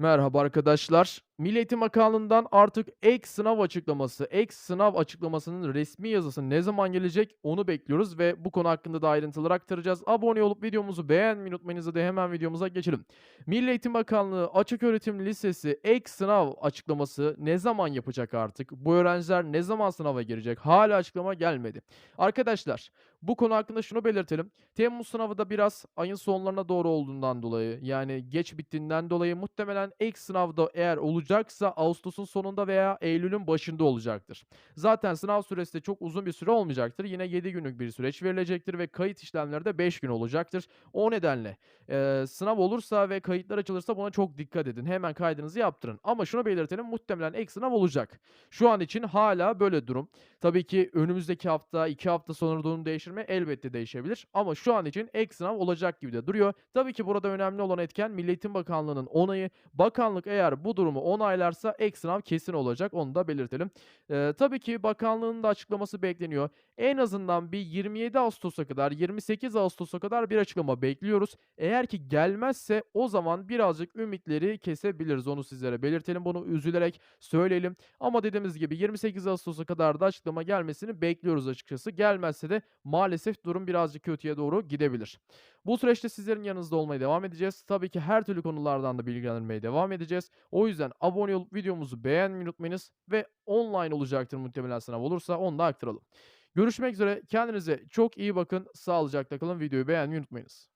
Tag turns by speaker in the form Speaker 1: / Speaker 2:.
Speaker 1: Merhaba arkadaşlar. Milli Eğitim Bakanlığı'ndan artık ek sınav açıklaması, ek sınav açıklamasının resmi yazısı ne zaman gelecek onu bekliyoruz ve bu konu hakkında da ayrıntılar aktaracağız. Abone olup videomuzu beğenmeyi unutmayınız da hemen videomuza geçelim. Milli Eğitim Bakanlığı Açıköğretim Lisesi ek sınav açıklaması ne zaman yapacak artık? Bu öğrenciler ne zaman sınava girecek? Hala açıklama gelmedi. Arkadaşlar bu konu hakkında şunu belirtelim. Temmuz sınavı da biraz ayın sonlarına doğru olduğundan dolayı yani geç bittiğinden dolayı muhtemelen ek sınavda eğer olacaksa Ağustos'un sonunda veya Eylül'ün başında olacaktır. Zaten sınav süresi de çok uzun bir süre olmayacaktır. Yine 7 günlük bir süreç verilecektir ve kayıt işlemleri de 5 gün olacaktır. O nedenle eee, sınav olursa ve kayıtlar açılırsa buna çok dikkat edin. Hemen kaydınızı yaptırın. Ama şunu belirtelim muhtemelen ek sınav olacak. Şu an için hala böyle durum. Tabii ki önümüzdeki hafta, 2 hafta sonra durum değişir mi? Elbette değişebilir. Ama şu an için ek sınav olacak gibi de duruyor. Tabii ki burada önemli olan etken Milli Eğitim Bakanlığı'nın onayı. Bakanlık eğer bu durumu onaylarsa ek sınav kesin olacak. Onu da belirtelim. Eee, tabii ki bakanlığın da açıklaması bekleniyor. En azından bir 27 Ağustos'a kadar, 28 Ağustos'a kadar bir açıklama bekliyoruz. Eğer ki gelmezse o zaman birazcık ümitleri kesebiliriz. Onu sizlere belirtelim. Bunu üzülerek söyleyelim. Ama dediğimiz gibi 28 Ağustos'a kadar da açıklama gelmesini bekliyoruz açıkçası. Gelmezse de maalesef durum birazcık kötüye doğru gidebilir. Bu süreçte sizlerin yanınızda olmaya devam edeceğiz. Tabii ki her türlü konulardan da bilgilendirmeye devam edeceğiz. O yüzden abone olup videomuzu beğenmeyi unutmayınız ve online olacaktır muhtemelen sınav olursa onu da aktaralım. Görüşmek üzere. Kendinize çok iyi bakın. Sağlıcakla kalın. Videoyu beğenmeyi unutmayınız.